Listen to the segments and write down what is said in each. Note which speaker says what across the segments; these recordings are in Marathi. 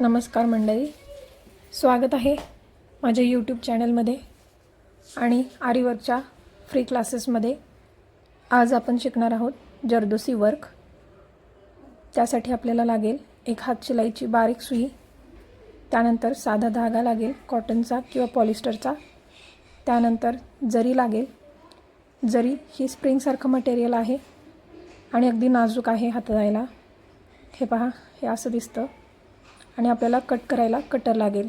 Speaker 1: नमस्कार मंडळी. स्वागत आहे माझ्या यूट्यूब चॅनलमध्ये आणि आरीवर्कच्या फ्री क्लासेसमध्ये आज आपण शिकणार आहोत जरदोसी वर्क त्यासाठी आपल्याला लागेल एक हात शिलाईची बारीक सुई त्यानंतर साधा धागा लागेल कॉटनचा किंवा पॉलिस्टरचा त्यानंतर जरी लागेल जरी ही स्प्रिंगसारखं मटेरियल आहे आणि अगदी नाजूक आहे हाताळायला हे पहा हे असं दिसतं. आणि आपल्याला कट करायला कटर लागेल.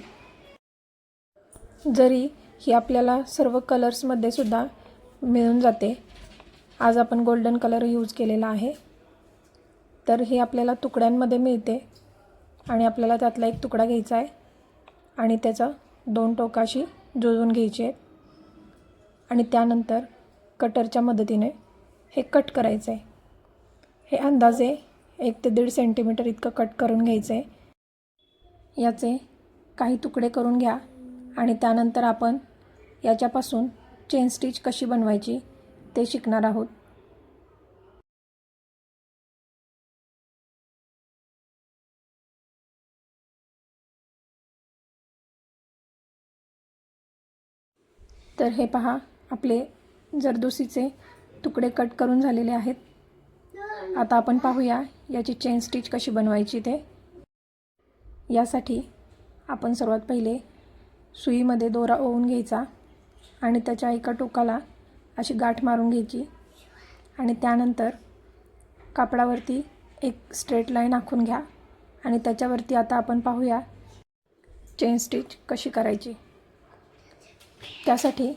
Speaker 1: जरी ही आपल्याला सर्व कलर्समध्ये सुद्धा मिळून जाते आज आपण गोल्डन कलर यूज केलेला आहे. तर हे आपल्याला तुकड्यांमध्ये मिळते आणि आपल्याला त्यातला एक तुकडा घ्यायचा आहे आणि त्याचं दोन टोकाशी जुळवून घ्यायचे आहेत. आणि त्यानंतर कटरच्या मदतीने हे कट करायचं आहे हे अंदाजे एक ते दीड सेंटीमीटर इतकं कट करून घ्यायचं आहे याचे काही तुकडे करून घ्या आणि त्यानंतर आपण याच्यापासून चेन स्टिच कशी बनवायची ते शिकणार आहोत. तर हे पहा आपले जरदोसीचे तुकडे कट करून झालेले आहेत. आता आपण पाहूया याची चेन स्टिच कशी बनवायची ते. यासाठी आपण सर्वात पहिले सुईमध्ये दोरा ओवून घ्यायचा आणि त्याच्या एका टोकाला अशी गाठ मारून घ्यायची आणि त्यानंतर कापडावरती एक स्ट्रेट लाईन आखून घ्या आणि त्याच्यावरती आता आपण पाहूया चेन स्टिच कशी करायची. त्यासाठी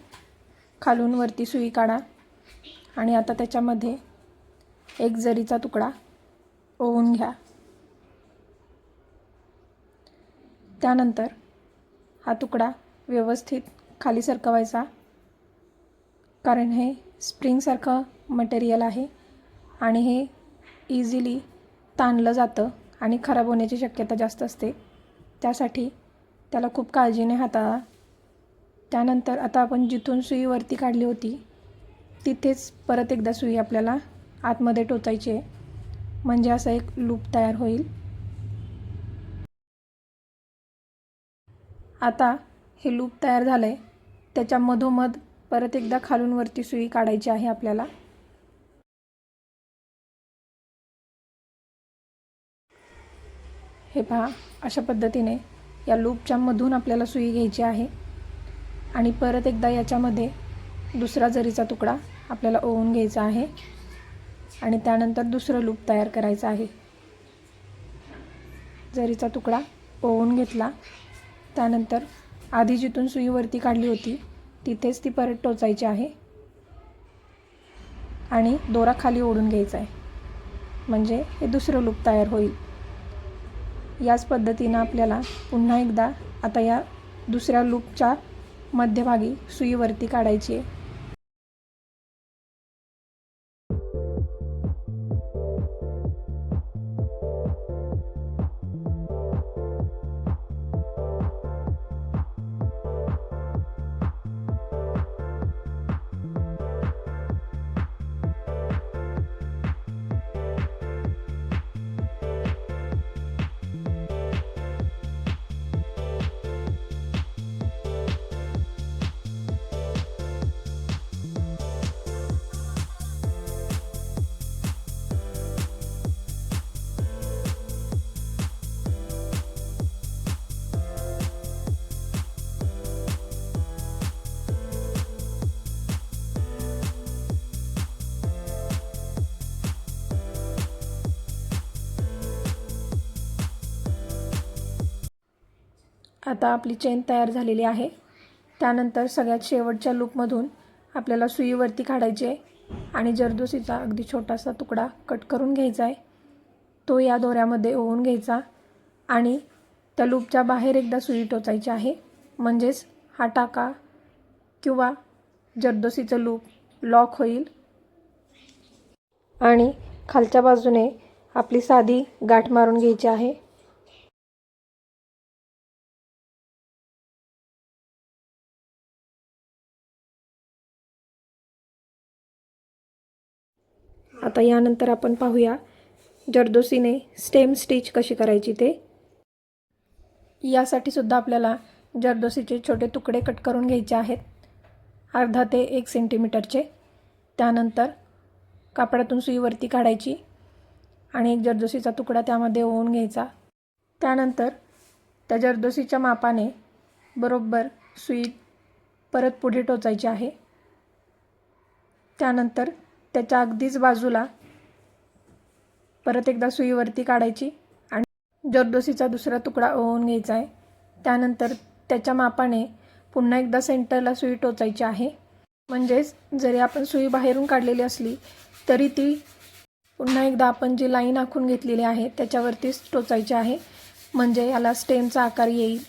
Speaker 1: खालून वरती सुई काढा आणि आता त्याच्यामध्ये एक जरीचा तुकडा ओवून घ्या. त्यानंतर हा तुकडा व्यवस्थित खाली सरकवायचा कारण हे स्प्रिंगसारखं मटेरियल आहे आणि हे इझिली ताणलं जातं आणि खराब होण्याची शक्यता जास्त असते. त्यासाठी त्याला खूप काळजीने हाताळा. त्यानंतर आता आपण जिथून सुई वरती काढली होती तिथेच परत एकदा सुई आपल्याला आतमध्ये टोचायची आहे. म्हणजे असा एक लूप तयार होईल. आता हे लूप तयार झालं आहे त्याच्या मधोमध परत एकदा खालून वरती सुई काढायची आहे आपल्याला. हे पहा अशा पद्धतीने या लूपच्या मधून आपल्याला सुई घ्यायची आहे. आणि परत एकदा याच्यामध्ये दुसरा जरीचा तुकडा आपल्याला ओवून घ्यायचा आहे. आणि त्यानंतर दुसरं लूप तयार करायचं आहे. जरीचा तुकडा ओवून घेतला. त्यानंतर आधी जिथून सुईवरती काढली होती तिथेच ती परत टोचायची आहे आणि दोरा खाली ओढून घ्यायचा आहे. म्हणजे हे दुसरं लूप तयार होईल. याच पद्धतीनं आपल्याला पुन्हा एकदा आता या दुसऱ्या लूपच्या मध्यभागी सुईवरती काढायची आहे. आता आपली चेन तयार झालेली आहे. त्यानंतर सगळ्यात शेवटच्या लूपमधून आपल्याला सुईवरती काढायची आहे आणि जरदोसीचा अगदी छोटासा तुकडा कट करून घ्यायचा आहे. तो या दोऱ्यामध्ये ओवून घ्यायचा आणि त्या लूपच्या बाहेर एकदा सुई टोचायची आहे. म्हणजेच हा टाका किंवा जरदोसीचं लूप लॉक होईल. आणि खालच्या बाजूने आपली साधी गाठ मारून घ्यायची आहे. आता यानंतर आपण पाहूया जर्दोसीने स्टेम स्टिच कशी करायची ते. यासाठी सुद्धा आपल्याला जर्दोसीचे छोटे तुकडे कट करून घ्यायचे आहेत. अर्धा ते एक सेंटीमीटरचे त्यानंतर कापडातून सुईवरती काढायची आणि एक जर्दोसीचा तुकडा त्यामध्ये ओवून घ्यायचा. त्यानंतर त्या जर्दोसीच्या मापाने बरोबर सुई परत पुढे टोचायची आहे. त्यानंतर त्याच्या अगदीच बाजूला परत एकदा सुईवरती काढायची आणि जरदोसीचा दुसरा तुकडा ओवून घ्यायचा आहे. त्यानंतर त्याच्या मापाने पुन्हा एकदा सेंटरला सुई टोचायची आहे. म्हणजेच जरी आपण सुई बाहेरून काढलेली असली तरी ती पुन्हा एकदा आपण जी लाईन आखून घेतलेली आहे त्याच्यावरतीच टोचायची आहे. म्हणजे याला स्टेमचा आकार येईल.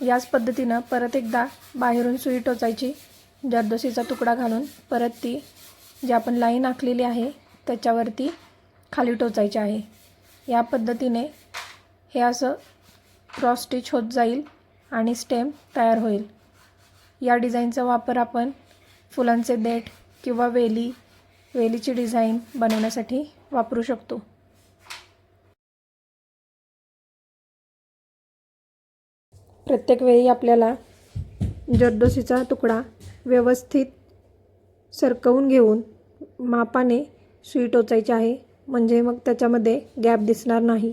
Speaker 1: याच पद्धतीनं परत एकदा बाहेरून सुई टोचायची जरदोसीचा तुकडा घालून परत ती जी आपण लाईन आखलेली आहे त्याच्यावरती खाली टोचायची आहे. या पद्धतीने हे असं क्रॉस स्टिच होत जाईल आणि स्टेम तयार होईल. या डिझाईनचा वापर आपण फुलांचे देठ किंवा वेली वेलीची डिझाईन बनवण्यासाठी वापरू शकतो. प्रत्येक वेळी आपल्याला जरदोसीचा तुकडा व्यवस्थित सरकवून घेऊन मापाने सुई टोचायची आहे. म्हणजे मग त्याच्यामध्ये गॅप दिसणार नाही.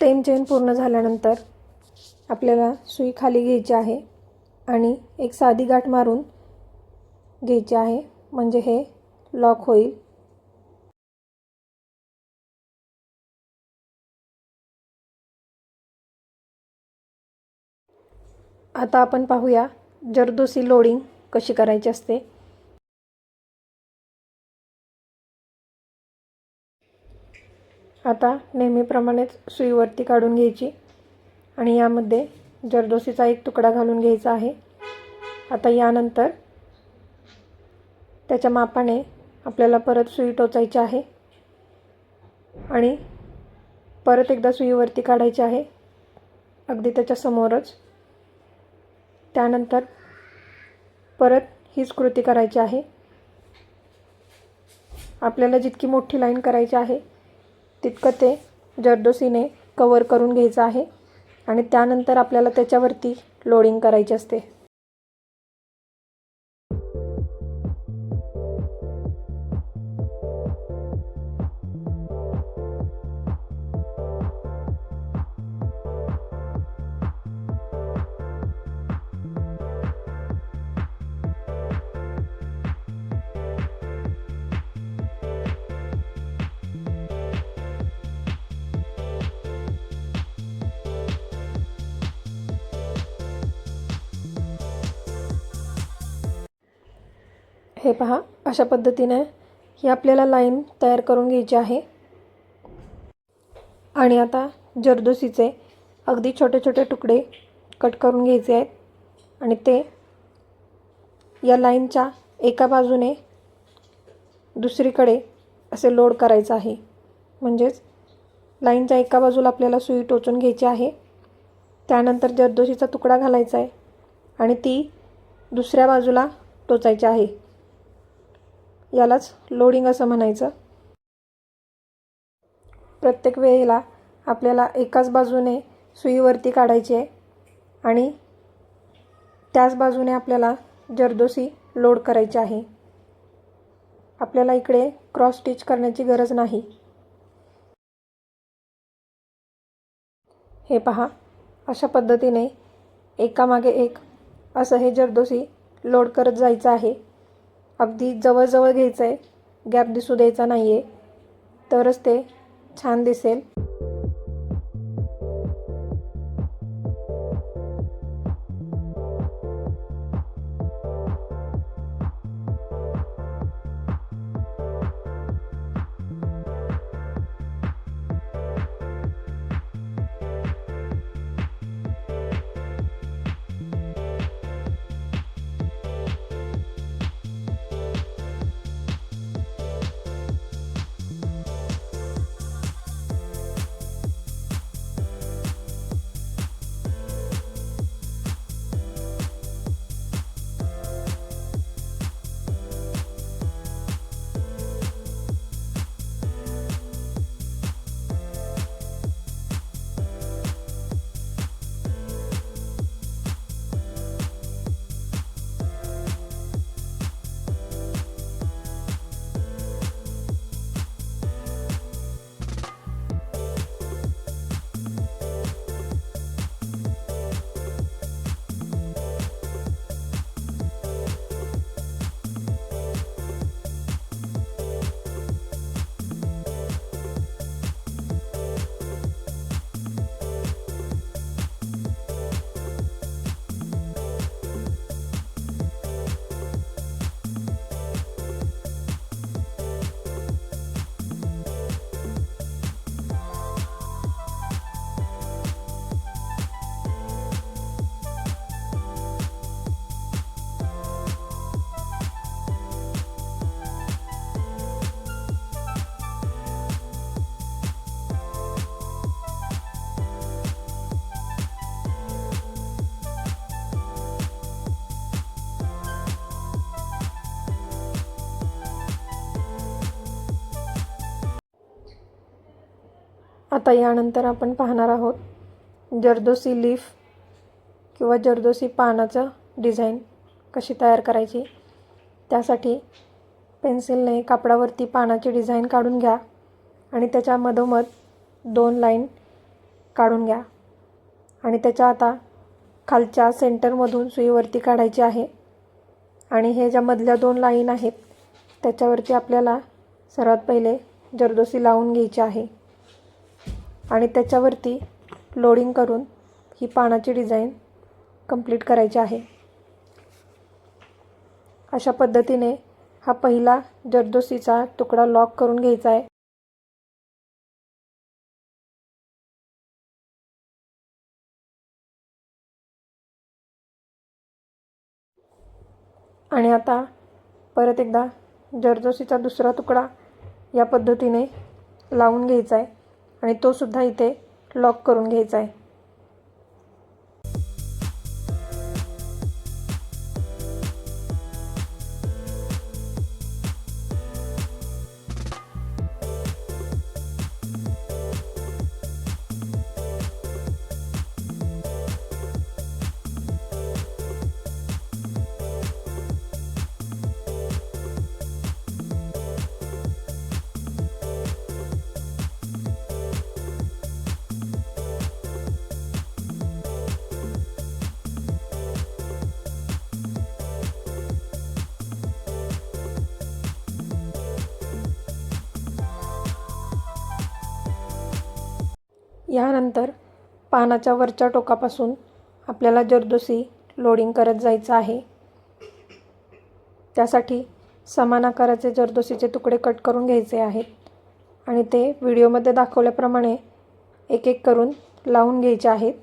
Speaker 1: स्टेम चेन पूर्ण झाल्यानंतर आपल्याला सुई खाली घ्यायची आहे आणि एक साधी गाठ मारून घ्यायची आहे. म्हणजे हे लॉक होईल. आता आपण पाहूया जरदोसी लोडिंग कशी करायची असते. आता नेहमीप्रमाणेच सुईवरती काढून घ्यायची. आणि यामध्ये जरदोसीचा एक तुकडा घालून घ्यायचा आहे. आता यानंतर त्याच्या मापाने आपल्याला परत सुई टोचायची आहे. आणि परत एकदा सुईवरती काढायची आहे. अगदी त्याच्यासमोरच त्यानंतर परत हीच कृती करायची आहे. आपल्याला जितकी मोठी लाईन करायची आहे तितकं ते जरदोसीने कवर करून घ्यायचं आहे. आणि त्यानंतर आपल्याला त्याच्यावरती लोडिंग करायची असते. पहा अशा पद्धतीने ही आपल्याला लाईन तयार करून घ्यायची आहे. आणि आता जरदोसीचे अगदी छोटे छोटे तुकडे कट करून घ्यायचे आहेत. आणि ते या लाईनच्या एका बाजूने दुसरीकडे असे लोड करायचं आहे. म्हणजेच लाईनच्या एका बाजूला आपल्याला सुई टोचून घ्यायची आहे. त्यानंतर जरदोशीचा तुकडा घालायचा आहे. आणि ती दुसऱ्या बाजूला टोचायची आहे. यालाच लोडिंग असं म्हणायचं. प्रत्येक वेळेला आपल्याला एकाच बाजूने सुईवरती काढायची आहे आणि त्याच बाजूने आपल्याला जरदोसी लोड करायची आहे. आपल्याला इकडे क्रॉस स्टिच करण्याची गरज नाही. हे पहा अशा पद्धतीने एकामागे एक असं हे जरदोसी लोड करत जायचं आहे. अगदी जवळजवळ घ्यायचं आहे गॅप दिसू द्यायचा नाही आहे तरच ते छान दिसेल. आता यानंतर आपण पाहणार आहोत जर्दोसी लीफ किंवा जर्दोसी पानाचं डिझाईन कशी तयार करायची. त्यासाठी पेन्सिलने कापडावरती पानाची डिझाईन काढून घ्या आणि त्याच्या मधोमध दोन लाईन काढून घ्या. आणि त्याच्या आता खालच्या सेंटरमधून सुईवरती काढायची आहे. आणि हे ज्या मधल्या दोन लाईन आहेत त्याच्यावरती आपल्याला सर्वात पहिले जर्दोसी लावून घ्यायची आहे. आणि त्याच्यावरती लोडिंग करून ही पानाची डिझाईन कंप्लीट करायची आहे. अशा पद्धतीने हा पहिला जर्दोसीचा तुकडा लॉक करून घ्यायचा आहे. आणि आता परत एकदा जर्दोसीचा दुसरा तुकडा या पद्धतीने लावून घ्यायचा आहे. आणि तो सुद्धा इथे लॉक करून घ्यायचा आहे. यानंतर पानाच्या वरच्या टोकापासून आपल्याला जर्दोसी लोडिंग करत जायचं आहे. त्यासाठी समान आकाराचे जर्दोसीचे तुकडे कट करून घ्यायचे आहेत आणि ते व्हिडिओमध्ये दाखवल्याप्रमाणे एक एक करून लावून घ्यायचे आहेत.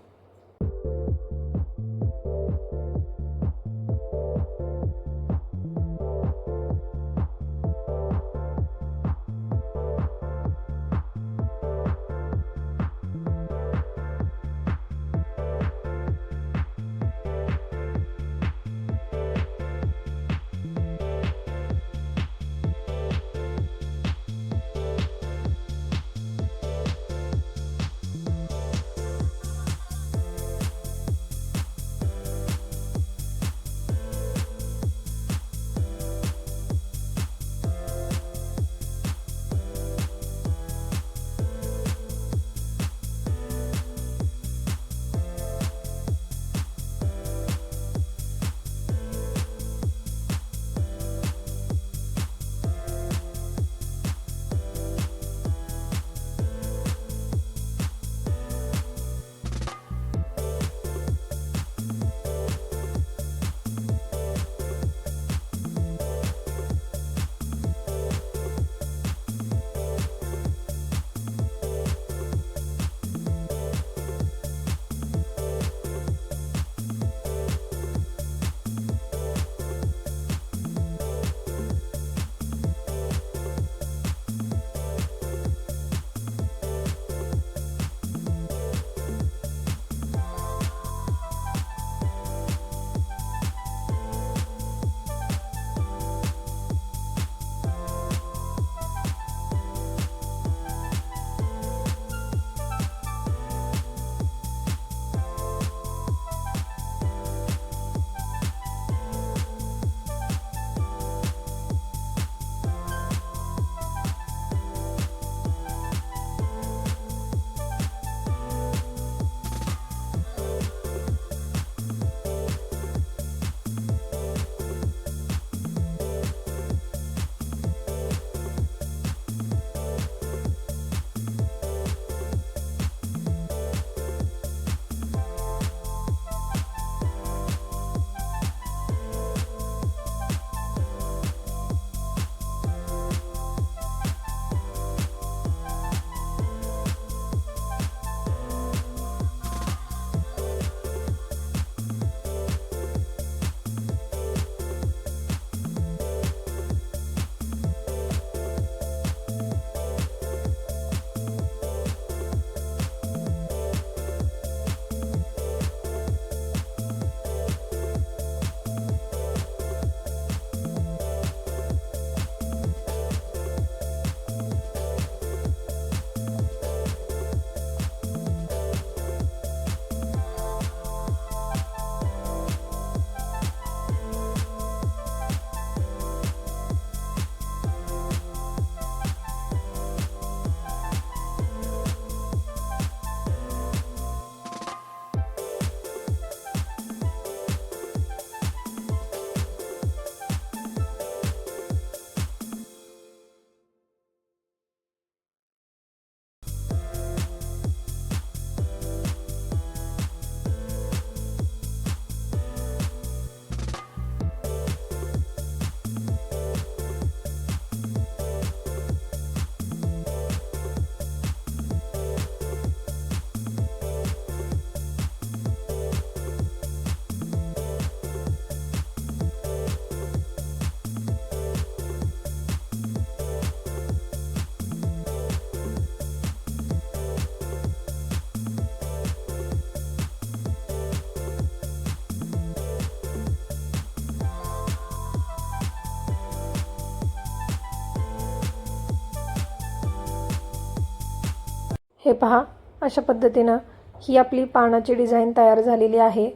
Speaker 1: हे पहा अशा पद्धतीनं ही आपली पानाची डिझाईन तयार झालेली आहे.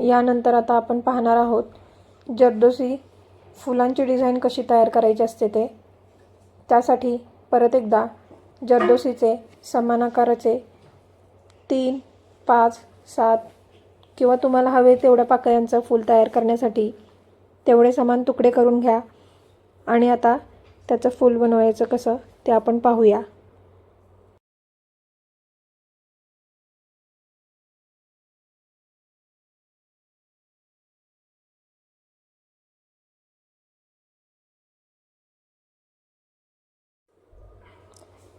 Speaker 1: यानंतर आता आपण पाहणार आहोत जर्दोसी फुलांची डिझाईन कशी तयार करायची असते ते. त्यासाठी परत एकदा जर्दोसीचे समान आकाराचे तीन पाच सात किंवा तुम्हाला हवे तेवढ्या पाकळ्यांचं फूल तयार करण्यासाठी तेवढे समान तुकडे करून घ्या. आणि आता त्याचं फूल बनवायचं कसं? ते आपण पाहूया.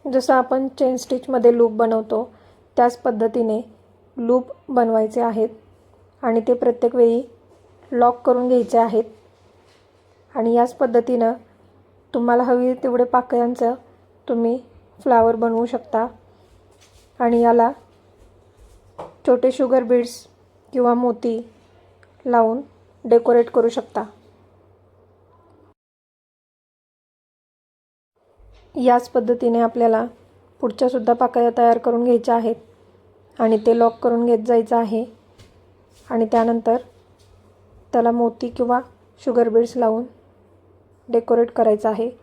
Speaker 1: जसं आपण चेन स्टिचमध्ये लूप बनवतो त्याच पद्धतीने लूप बनवायचे आहेत आणि ते प्रत्येक वेळी लॉक करून घ्यायचे आहेत. आणि याच पद्धतीनं तुम्हाला हवी तेवढे पाकळ्यांचं तुम्ही फ्लावर बनवू शकता. आणि याला छोटे शुगर बीड्स किंवा मोती लावून डेकोरेट करू शकता. याच पद्धतीने आपल्याला पुढच्यासुद्धा पाकळ्या तयार करून घ्यायच्या आहेत. आणि ते लॉक करून घेत जायचं आहे. आणि त्यानंतर त्याला मोती किंवा शुगर बीड्स लावून डेकोरेट करायचं आहे.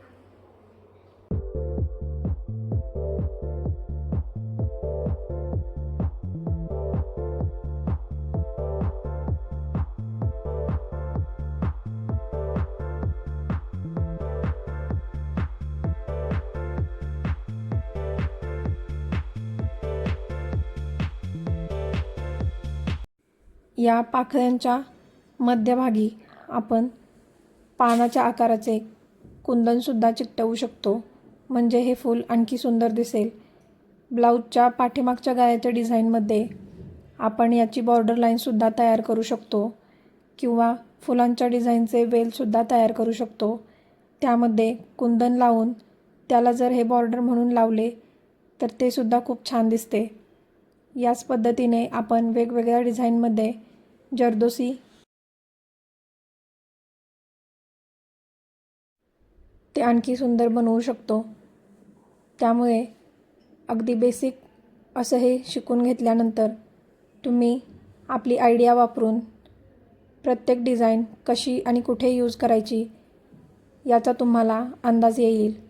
Speaker 1: या पाखळ्यांच्या मध्यभागी आपण पानाच्या आकाराचे कुंदनसुद्धा चिकटवू शकतो. म्हणजे हे फूल आणखी सुंदर दिसेल. ब्लाऊजच्या पाठीमागच्या गायाच्या डिझाईनमध्ये आपण याची बॉर्डर लाईनसुद्धा तयार करू शकतो. किंवा फुलांच्या डिझाईनचे वेलसुद्धा तयार करू शकतो. त्यामध्ये कुंदन लावून त्याला जर हे बॉर्डर म्हणून लावले तर ते सुद्धा खूप छान दिसते. याच पद्धतीने आपण वेगवेगळ्या डिझाईनमध्ये जर्दोसी. ते आणखी सुंदर बनवू शकतो. त्यामुळे अगदी बेसिक असं हे शिकून घेतल्यानंतर तुम्ही आपली आयडिया वापरून प्रत्येक डिझाईन कशी आणि कुठे यूज करायची याचा तुम्हाला अंदाज येईल.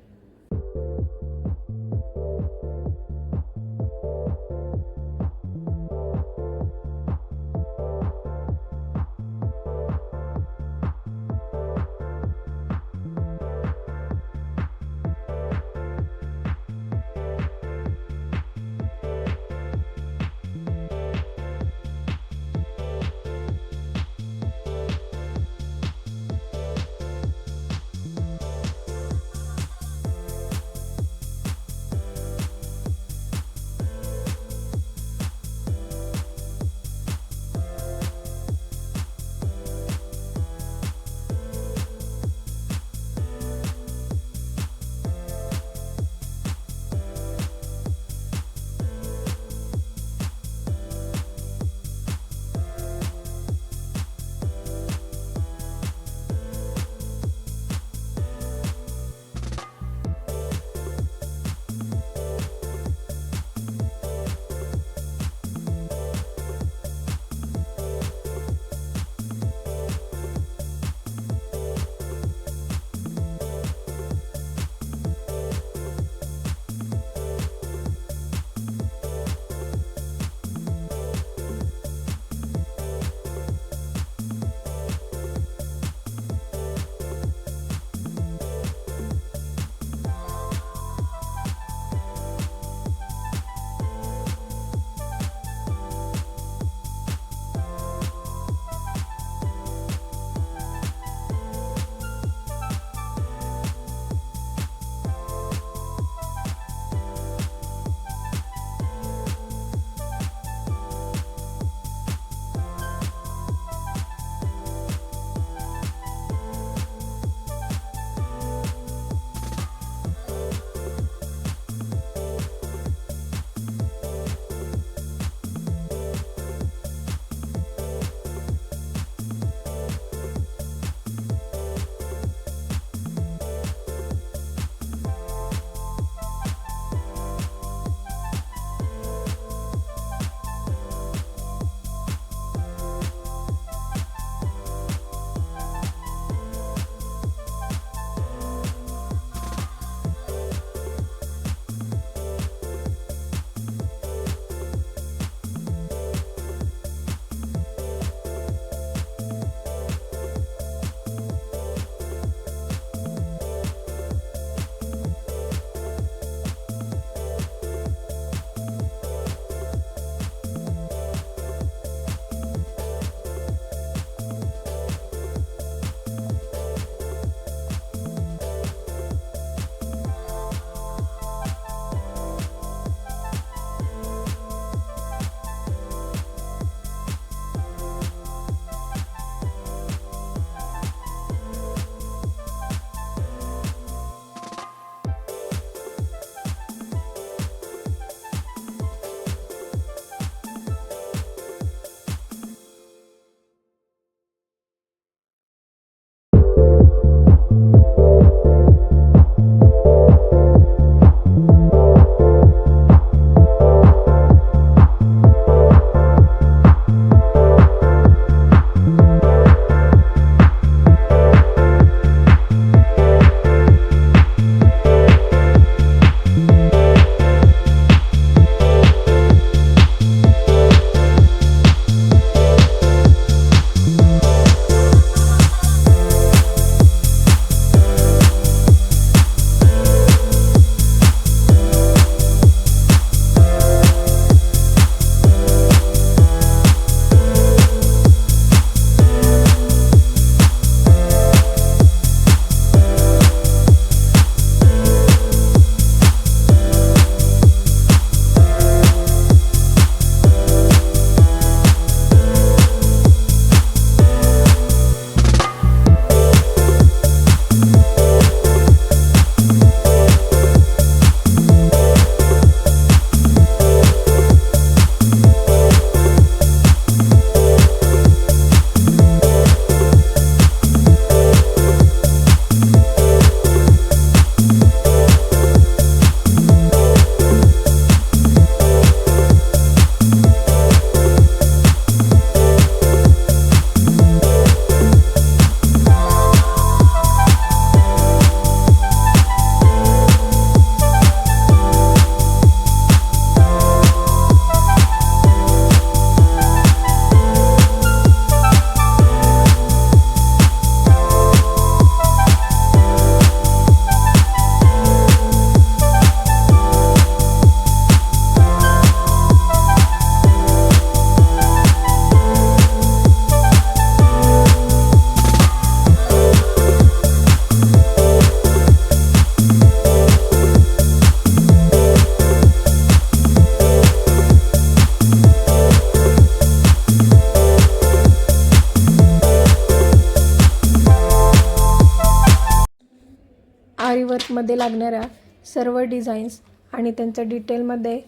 Speaker 1: सर्व डिझाईन्स आणि त्यांचं डिटेलमध्ये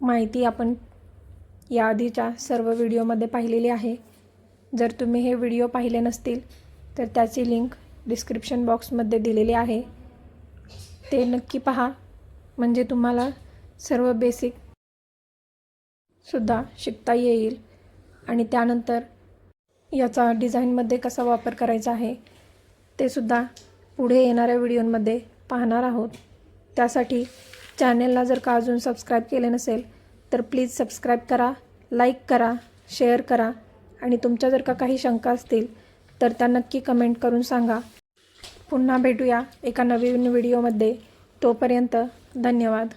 Speaker 1: माहिती आपण या आधीच्या सर्व व्हिडिओमध्ये पाहिलेली आहे. जर तुम्ही हे व्हिडिओ पाहिले नसतील तर त्याची लिंक डिस्क्रिप्शन बॉक्समध्ये दिलेली आहे. ते नक्की पहा. म्हणजे तुम्हाला सर्व बेसिक सुद्धा शिकता येईल. आणि त्यानंतर याचा डिझाईनमध्ये कसा वापर करायचा आहे ते सुद्धा पुढे येणाऱ्या व्हिडिओमध्ये पाहणार आहोत. त्यासाठी चॅनेलला जर का अजून सबस्क्राईब केले नसेल तर प्लीज सबस्क्राईब करा लाईक करा शेअर करा. आणि तुमच्या जर का काही शंका असतील तर त्या नक्की कमेंट करून सांगा. पुन्हा भेटूया एका नवीन व्हिडिओमध्ये तोपर्यंत धन्यवाद.